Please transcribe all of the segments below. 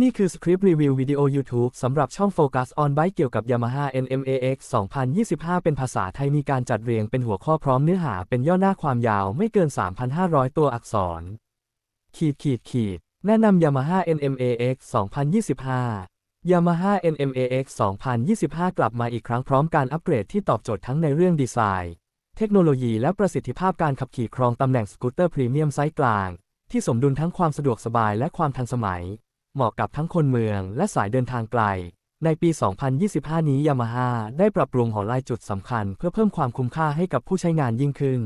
นี่คือสคริปต์รีวิววิดีโอ YouTube สำหรับช่อง Focus on Bike เกี่ยวกับ Yamaha NMAX 2025 เป็นภาษาไทยมีการจัดเรียงเป็นหัวข้อพร้อมเนื้อหาเป็นย่อหน้าความยาวไม่เกิน 3,500 ตัวอักษร ขีดขีดขีด แนะนำ Yamaha NMAX 2025 Yamaha NMAX 2025 กลับมาอีกครั้งพร้อมการอัปเกรดที่ตอบโจทย์ทั้งในเรื่องดีไซน์ เทคโนโลยีและประสิทธิภาพการขับขี่ครองตำแหน่งสกูตเตอร์พรีเมียมไซส์กลาง ที่สมดุลทั้งความสะดวกสบายและความทันสมัย เหมาะกับทั้งคนเมืองและสายเดินทางไกล ในปี 2025 นี้ยามาฮ่าได้ปรับปรุงหัวลายจุดสำคัญ เพื่อเพิ่มความคุ้มค่าให้กับผู้ใช้งานยิ่งขึ้น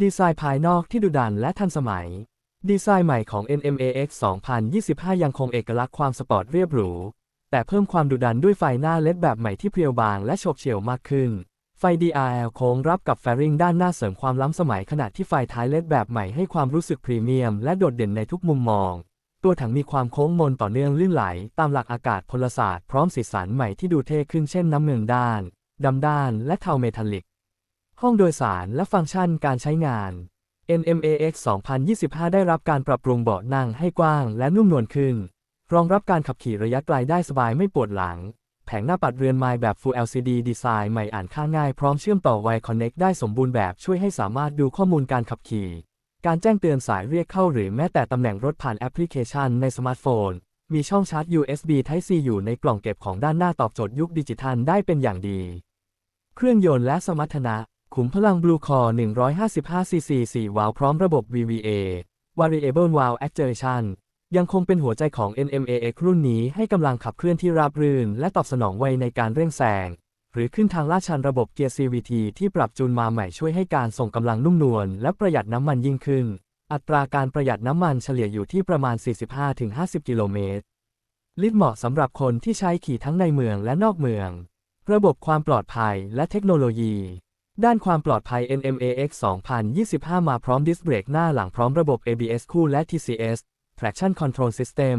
ดีไซน์ภายนอกที่ดุดันและทันสมัย ดีไซน์ใหม่ของ NMAX 2025 ยังคงเอกลักษณ์ความสปอร์ตเรียบหรู แต่เพิ่มความดุดันด้วยไฟหน้าเลดแบบใหม่ที่เพรียวบางและโฉบเฉี่ยวมากขึ้น ไฟ DRL โค้งรับกับแฟริงด้านหน้าเสริมความล้ำสมัยขณะที่ไฟท้ายเลดแบบใหม่ให้ความรู้สึกพรีเมียมและโดดเด่นในทุกมุมมอง ตัวถังมีความโค้งมนต่อเนื่องลื่นไหล ตามหลักอากาศพลศาสตร์พร้อมสีสันใหม่ที่ดูเท่ขึ้นเช่นน้ำเงินด้าน ดำด้าน และเทาเมทัลลิก ห้องโดยสารและฟังก์ชันการใช้งาน NMAX 2025 ได้รับการปรับปรุงเบาะนั่งให้กว้างและนุ่มนวลขึ้น รองรับการขับขี่ระยะไกลได้สบายไม่ปวดหลัง แผงหน้าปัดเรือนไม้แบบ Full LCD ดีไซน์ใหม่อ่านค่าง่ายพร้อมเชื่อมต่อ Wi Connect ได้สมบูรณ์แบบช่วยให้สามารถดูข้อมูลการขับขี่ การแจ้งเตือนสายเรียกเข้าหรือแม้แต่ตำแหน่งรถผ่านแอปพลิเคชันในสมาร์ทโฟน มีช่องชาร์จ USB Type C อยู่ในกล่องเก็บของด้านหน้าตอบโจทย์ยุคดิจิทัลได้เป็นอย่างดี เครื่องยนต์และสมรรถนะ ขุมพลัง Blue Core 155cc 4วาล์วพร้อมระบบ VVA Variable Valve Actuation ยังคงเป็นหัวใจของ NMAX รุ่นนี้ให้กำลังขับเคลื่อนที่ราบรื่น และตอบสนองไวในการเร่งแซงหรือขึ้นทางลาดชันระบบเกียร์ CVT ที่ปรับจูนมาใหม่ช่วยให้การส่งกำลังนุ่มนวลและประหยัดน้ำมันยิ่งขึ้น อัตราการประหยัดน้ำมันเฉลี่ยอยู่ที่ประมาณ 45-50 กิโลเมตร ลิตรเหมาะสำหรับคนที่ใช้ขี่ทั้งในเมืองและนอกเมือง ระบบความปลอดภัยและเทคโนโลยี ด้านความปลอดภัย NMAX 2025 มาพร้อมดิสเบรกหน้าหลังพร้อมระบบ ABS คู่และ TCS Traction Control System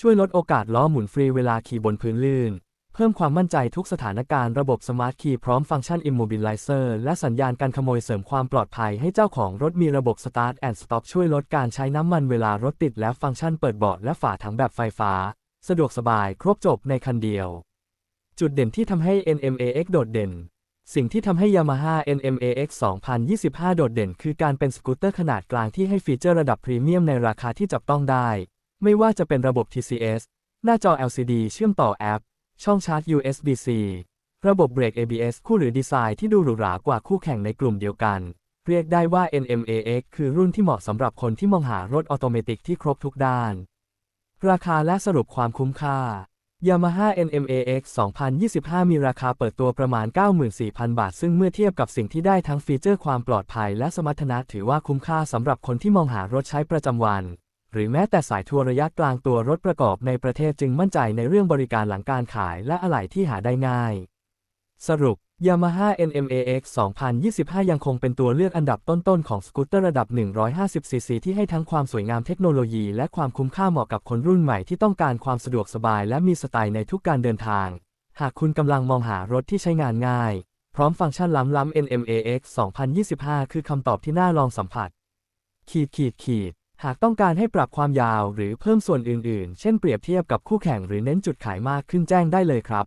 ช่วยลดโอกาสล้อหมุนฟรีเวลาขี่บนพื้นลื่น เพิ่มความมั่นใจทุกสถานการณ์ระบบ Smart Key พร้อมฟังก์ชัน Immobilizer และสัญญาณการขโมยเสริมความปลอดภัยให้เจ้าของรถมีระบบ Start and Stop ช่วยลดการใช้น้ำมันเวลารถติด และฟังก์ชันเปิดเบาะและฝาถังแบบไฟฟ้า สะดวกสบายครบจบในคันเดียว จุดเด่นที่ทำให้ NMAX โดดเด่น สิ่งที่ทำให้ Yamaha NMAX 2025 โดดเด่นคือการเป็นสกูตเตอร์ขนาดกลางที่ให้ฟีเจอร์ระดับพรีเมียมในราคาที่จับต้องได้ ไม่ว่าจะเป็นระบบ TCS หน้าจอ LCD เชื่อมต่อแอป ช่องชาร์จ USB-C ระบบเบรก ABS คู่หรือดีไซน์ที่ดูหรูหรากว่าคู่แข่งในกลุ่มเดียวกัน เรียกได้ว่า NMAX คือรุ่นที่เหมาะสำหรับคนที่มองหารถออโตเมติกที่ครบทุกด้าน ราคาและสรุปความคุ้มค่า Yamaha NMAX 2025 มีราคาเปิดตัวประมาณ 94,000 บาท ซึ่งเมื่อเทียบกับสิ่งที่ได้ทั้งฟีเจอร์ความปลอดภัยและสมรรถนะถือว่าคุ้มค่าสำหรับคนที่มองหารถใช้ประจำวัน หรือแม้แต่สายทัวร์ระยะกลางตัวรถประกอบในประเทศจึงมั่นใจในเรื่องบริการหลังการขายและอะไหล่ที่หาได้ง่าย สรุป Yamaha NMAX 2025 ยังคงเป็นตัวเลือกอันดับต้นๆของสกูตเตอร์ระดับ 150cc ที่ให้ทั้งความสวยงามเทคโนโลยีและความคุ้มค่าเหมาะกับคนรุ่นใหม่ที่ต้องการความสะดวกสบายและมีสไตล์ในทุกการเดินทาง หากคุณกำลังมองหารถที่ใช้งานง่าย พร้อมฟังก์ชันล้ำๆ NMAX 2025 คือคำตอบที่น่าลองสัมผัส ขีดขีดขีดหากต้องการให้ปรับความยาวหรือเพิ่มส่วนอื่นๆ เช่นเปรียบเทียบกับคู่แข่งหรือเน้นจุดขายมากขึ้นแจ้งได้เลยครับ